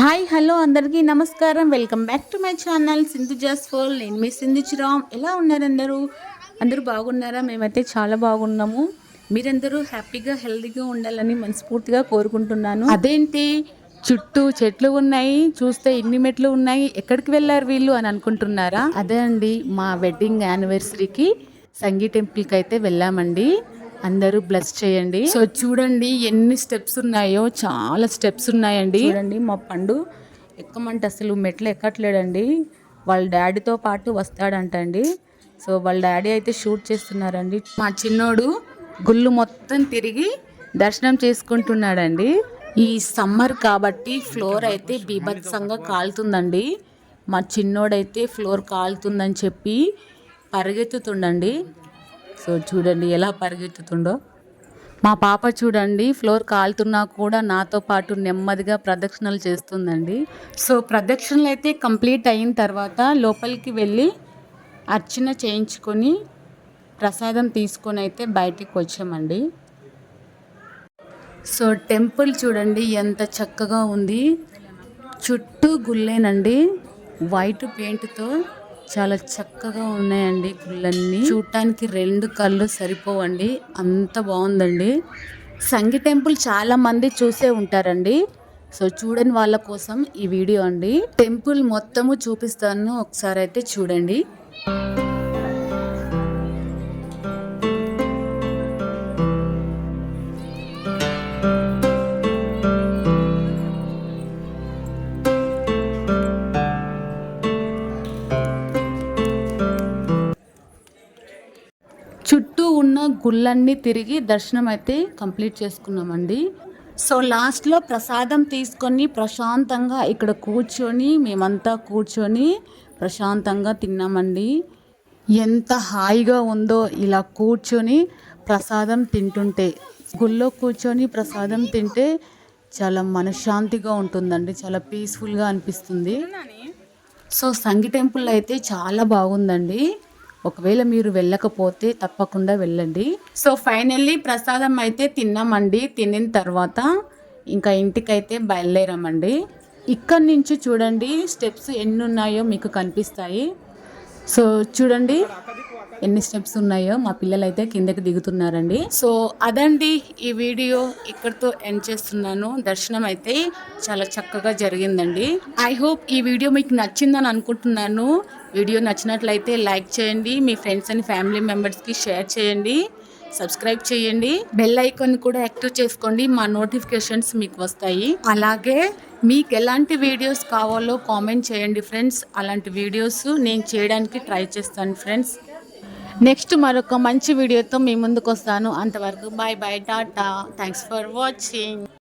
Hi hello అందరికీ నమస్కారం. Welcome back to my channel Sindhu జాస్ఫోల్ నేను మీ సింధు చిరామ్ ఎలా ఉన్నారు అందరూ? అందరూ బాగున్నారా? మేమైతే చాలా బాగున్నాము. మీరందరూ హ్యాపీగా హెల్తీగా ఉండాలని మనస్ఫూర్తిగా కోరుకుంటున్నాను. అదేంటి? చుట్టూ చెట్లు ఉన్నాయి. చూస్తే ఇన్ని మెట్లు ఉన్నాయి. ఎక్కడికి వెళ్ళారు వీళ్ళు అని అనుకుంటున్నారా? అదే అండి మా వెడ్డింగ్ యానివర్సరీకి సంగీ టెంపుల్కి అయితే వెళ్ళామండి. అందరూ బ్లెస్ చేయండి. సో చూడండి ఎన్ని స్టెప్స్ ఉన్నాయో చాలా స్టెప్స్ ఉన్నాయండి. చూడండి మా పండు ఎక్కమంటే అసలు మెట్లు ఎక్కట్లేడండి. వాళ్ళ డాడీతో పాటు వస్తాడంటండి. సో వాళ్ళ డాడీ అయితే షూట్ చేస్తున్నారండి. మా చిన్నోడు గుళ్ళు మొత్తం తిరిగి దర్శనం చేసుకుంటున్నాడండి. ఈ సమ్మర్ కాబట్టి ఫ్లోర్ అయితే బీభత్సంగా కాలుతుందండి. మా చిన్నోడైతే ఫ్లోర్ కాలుతుందని చెప్పి పరిగెత్తుతుండండి. సో చూడండి ఎలా పరిగెత్తుతుండో. మా పాప చూడండి ఫ్లోర్ కాలుతున్నా కూడా నాతో పాటు నెమ్మదిగా ప్రదక్షిణలు చేస్తుందండి. సో ప్రదక్షిణలు అయితే కంప్లీట్ అయిన తర్వాత లోపలికి వెళ్ళి అర్చన చేయించుకొని ప్రసాదం తీసుకొని అయితే బయటికి వచ్చామండి. సో టెంపుల్ చూడండి ఎంత చక్కగా ఉంది. చుట్టూ గుల్లేనండి వైట్ పెయింట్తో చాలా చక్కగా ఉన్నాయండి గుళ్ళన్నీ. చూడటానికి రెండు కళ్ళు సరిపోవండి. అంత బాగుందండి. సంగి టెంపుల్ చాలా మంది చూసే ఉంటారండి. సో చూడని వాళ్ళ కోసం ఈ వీడియో అండి. టెంపుల్ మొత్తము చూపిస్తాను. ఒకసారి అయితే చూడండి. గుళ్ళన్నీ తిరిగి దర్శనం అయితే కంప్లీట్ చేసుకున్నామండి. సో లాస్ట్లో ప్రసాదం తీసుకొని ప్రశాంతంగా ఇక్కడ కూర్చొని మేమంతా కూర్చొని ప్రశాంతంగా తిన్నామండి. ఎంత హాయిగా ఉందో ఇలా కూర్చొని ప్రసాదం తింటుంటే గుళ్ళో కూర్చొని ప్రసాదం తింటే చాలా మనశ్శాంతిగా ఉంటుందండి చాలా పీస్ఫుల్గా అనిపిస్తుంది. సో సంగి టెంపుల్ అయితే చాలా బాగుందండి. ఒకవేళ మీరు వెళ్ళకపోతే తప్పకుండా వెళ్ళండి. సో ఫైనల్లీ ప్రసాదం అయితే తిన్నామండి. తినిన తర్వాత ఇంకా ఇంటికైతే బయలుదేరామండి. ఇక్కడ నుంచి చూడండి స్టెప్స్ ఎన్ని ఉన్నాయో మీకు కనిపిస్తాయి. సో చూడండి. ఎన్ని స్టెప్స్ ఉన్నాయో మా పిల్లలు అయితే కిందకి దిగుతున్నారండి. సో అదండి ఈ వీడియో ఇక్కడితో ఎండ్ చేస్తున్నాను. దర్శనం అయితే చాలా చక్కగా జరిగిందండి. ఐ హోప్ ఈ వీడియో మీకు నచ్చిందని అనుకుంటున్నాను. వీడియో నచ్చినట్లయితే లైక్ చేయండి. మీ ఫ్రెండ్స్ అండ్ ఫ్యామిలీ మెంబర్స్కి షేర్ చేయండి. సబ్స్క్రైబ్ చేయండి. బెల్ ఐకాన్ కూడా యాక్టివ్ చేసుకోండి. మా నోటిఫికేషన్స్ మీకు వస్తాయి. అలాగే మీకు ఎలాంటి వీడియోస్ కావాలో కామెంట్ చేయండి ఫ్రెండ్స్. అలాంటి వీడియోస్ నేను చేయడానికి ట్రై చేస్తాను ఫ్రెండ్స్. నెక్స్ట్ మరొక మంచి వీడియోతో మీ ముందుకు వస్తాను అంతవరకు bye bye Tata. Thanks for watching